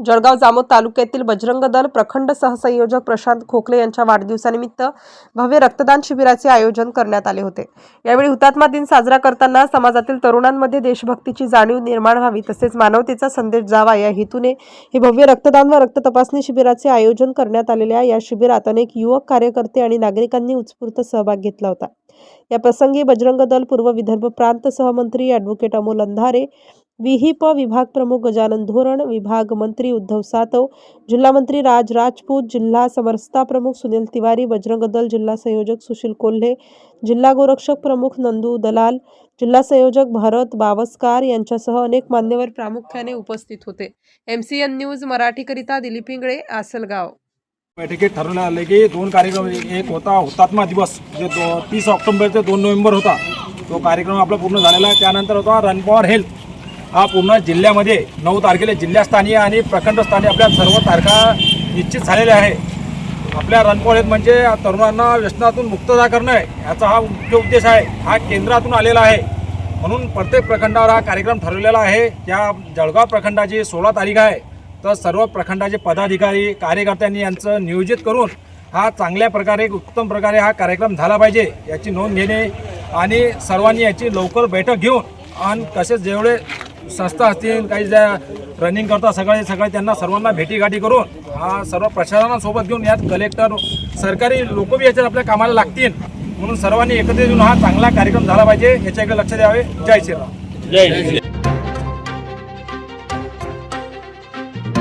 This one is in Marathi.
Jalgaon Jamod तालुक्यातील बजरंग दल प्रखंड सहसंयोजक प्रशांत खोकले यांच्या वाढदिवसानिमित्त भव्य रक्तदान शिबिराचे आयोजन करण्यात आले होते. यावेळी हुतात्मा दिन साजरा करताना समाजातील तरुणांमध्ये देशभक्तीची जाणीव निर्माण व्हावी तसेच मानवतेचा संदेश जावा या हेतूने हे भव्य रक्तदान व रक्त तपासणी शिबिराचे आयोजन करण्यात आलेल्या या शिबिरात अनेक युवक कार्यकर्ते आणि नागरिकांनी उत्स्फूर्त सहभाग घेतला होता. या प्रसंगी बजरंग दल पूर्व विदर्भ प्रांत सहमंत्री ॲडव्होकेट अमोल अंधारे विहिप विभाग प्रमुख गजानन धोरण विभाग मंत्री उद्धव सातव जिल्हा मंत्री राज राजपूत जिल्हा समरसता प्रमुख सुनील तिवारी बजरंग दल जिल्हा संयोजक सुशील कोल्हे जिल्हा गोरक्षक प्रमुख नंदू दलाल जिल्हा संयोजक भारत बावस्कार यांच्यासह अनेक मान्यवर प्रामुख्याने उपस्थित होते. एम सी एन न्यूज मराठीकरिता दिलीप इंगळे आसलगाव. बैठकीत ठरवण्यात आले की दोन कार्यक्रम एक होता हुतात्मा दिवस जे दो तीस ऑक्टोबर ते दोन नोव्हेंबर होता. तो कार्यक्रम आपला पूर्ण झालेला आहे. त्यानंतर होता रन फॉर हेल्थ हा पूर्ण जिल्ह्यामध्ये नऊ तारखेला जिल्हास्थानीय आणि प्रखंडस्थानीय आपल्या सर्व तारखा निश्चित झालेल्या आहे. आपल्या रन म्हणजे तरुणांना व्यसनातून मुक्तता करणं आहे. याचा हा मुख्य उद्देश आहे. हा केंद्रातून आलेला आहे. म्हणून प्रत्येक प्रखंडावर हा कार्यक्रम ठरवलेला आहे. या जळगाव प्रखंडाची सोळा तारीख आहे. तर सर्व प्रखंडाचे पदाधिकारी कार्यकर्त्यांनी यांचं नियोजित करून हा चांगल्या प्रकारे उत्तम प्रकारे हा कार्यक्रम झाला पाहिजे याची नोंद घेणे आणि सर्वांनी याची लवकर बैठक घेऊन आणि तसेच जेवढे संस्था असतील काही ज्या रनिंग करतात सकाळी सकाळी त्यांना सर्वांना भेटीगाठी करून हा सर्व प्रशासनासोबत घेऊन यात कलेक्टर सरकारी लोक बी याच्यात आपल्या कामाला लागतील. म्हणून सर्वांनी एकत्रित येऊन हा चांगला कार्यक्रम झाला पाहिजे याच्याकडे लक्ष द्यावे. जय श्रीराम.